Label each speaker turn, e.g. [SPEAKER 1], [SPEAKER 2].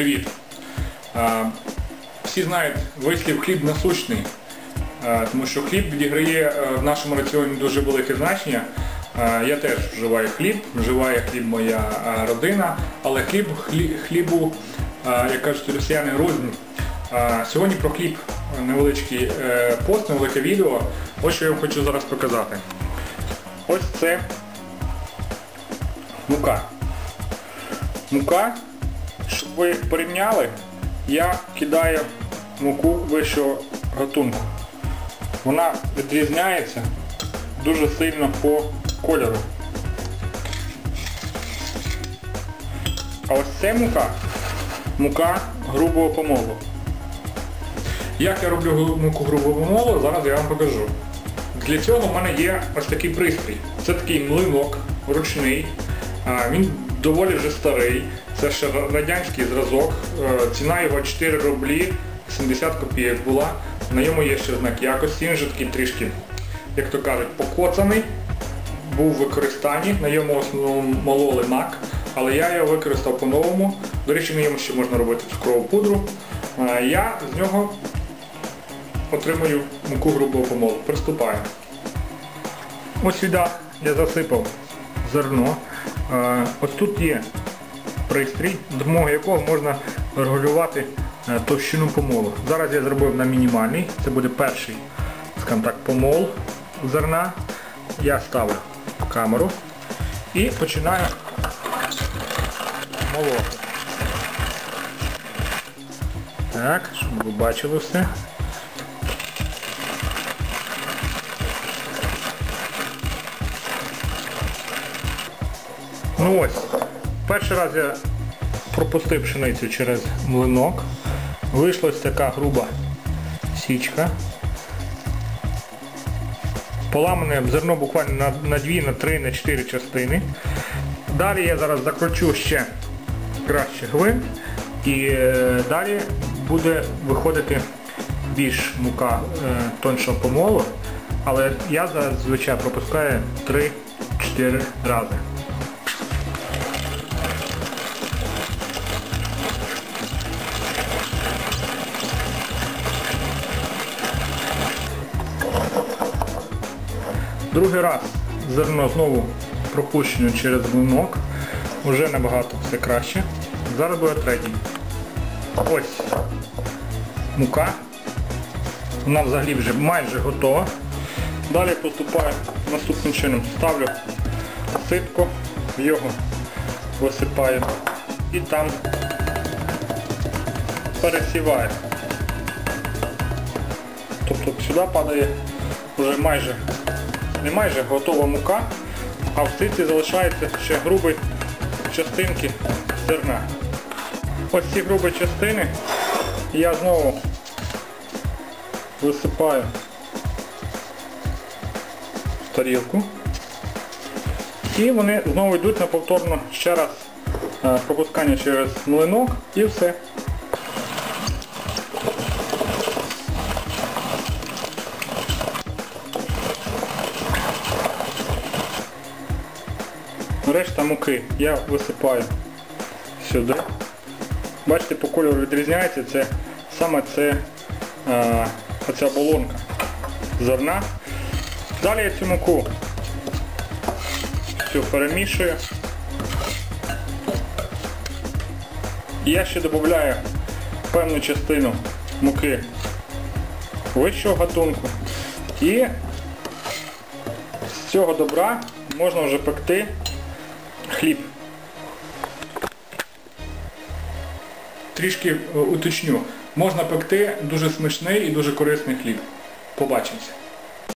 [SPEAKER 1] Привіт! Всі знають вислів хліб насущний, тому що хліб відіграє в нашому раціоні дуже велике значення. Я теж вживаю хліб, вживає хліб моя родина, але хліб хлібу, як кажуть росіяни, рознь. Сьогодні про хліб невеличкий е, пост, невелике відео. Ось що я вам хочу зараз показати. Ось це мука. Мука, щоб ви порівняли, я кидаю муку вищого гатунку. Вона відрізняється дуже сильно по кольору. А ось це мука, мука грубого помолу. Як я роблю муку грубого помолу, зараз я вам покажу. Для цього в мене є ось такий пристрій. Це такий млинок ручний. Він доволі вже старий. Це ще радянський зразок. Е, Ціна його 4 рублі 70 копійок була. На ньому є ще знак якості. Він вже такий трішки, як то кажуть, покоцаний. Був в використанні, на ньому основному мололи мак, але я його використав по-новому. До речі, на ньому ще можна робити цукрову пудру. Е, Я з нього отримую муку грубого помолу. Приступаю. Ось сюди я засипав зерно. Е, Ось тут є пристрій, за допомогою якого можна регулювати е, товщину помолу. Зараз я зробив на мінімальний, це буде перший скажімо так, помол зерна. Я ставлю камеру і починаю молоти. Так, щоб ви бачили все. Ну ось, перший раз я пропустив пшеницю через млинок. Вийшла ось така груба січка. Поламане зерно буквально на, на 2, на 3, на 4 частини. Далі я зараз закручу ще краще гвинт і е, далі буде виходити більш мука е, тоншого помолу, але я зазвичай пропускаю 3-4 рази. Другий раз зерно знову пропущено через млинок. Уже набагато все краще. Зараз буде третій. Ось мука. Вона взагалі вже майже готова. Далі поступаю наступним чином. Ставлю ситко, в його висипаю і там пересіваю. Тобто сюди падає вже майже не майже готова мука, а в ситці залишаються ще грубі частинки зерна. Ось ці грубі частини я знову висипаю в тарілку. І вони знову йдуть на повторно ще раз е, пропускання через млинок і все. Решта муки я висипаю сюди. Бачите, по кольору відрізняється, це саме це е, оця оболонка зерна. Далі я цю муку всю перемішую. Я ще додаю певну частину муки вищого гатунку. І з цього добра можна вже пекти хліб. Трішки е, уточню. Можна пекти дуже смачний і дуже корисний хліб. Побачимося.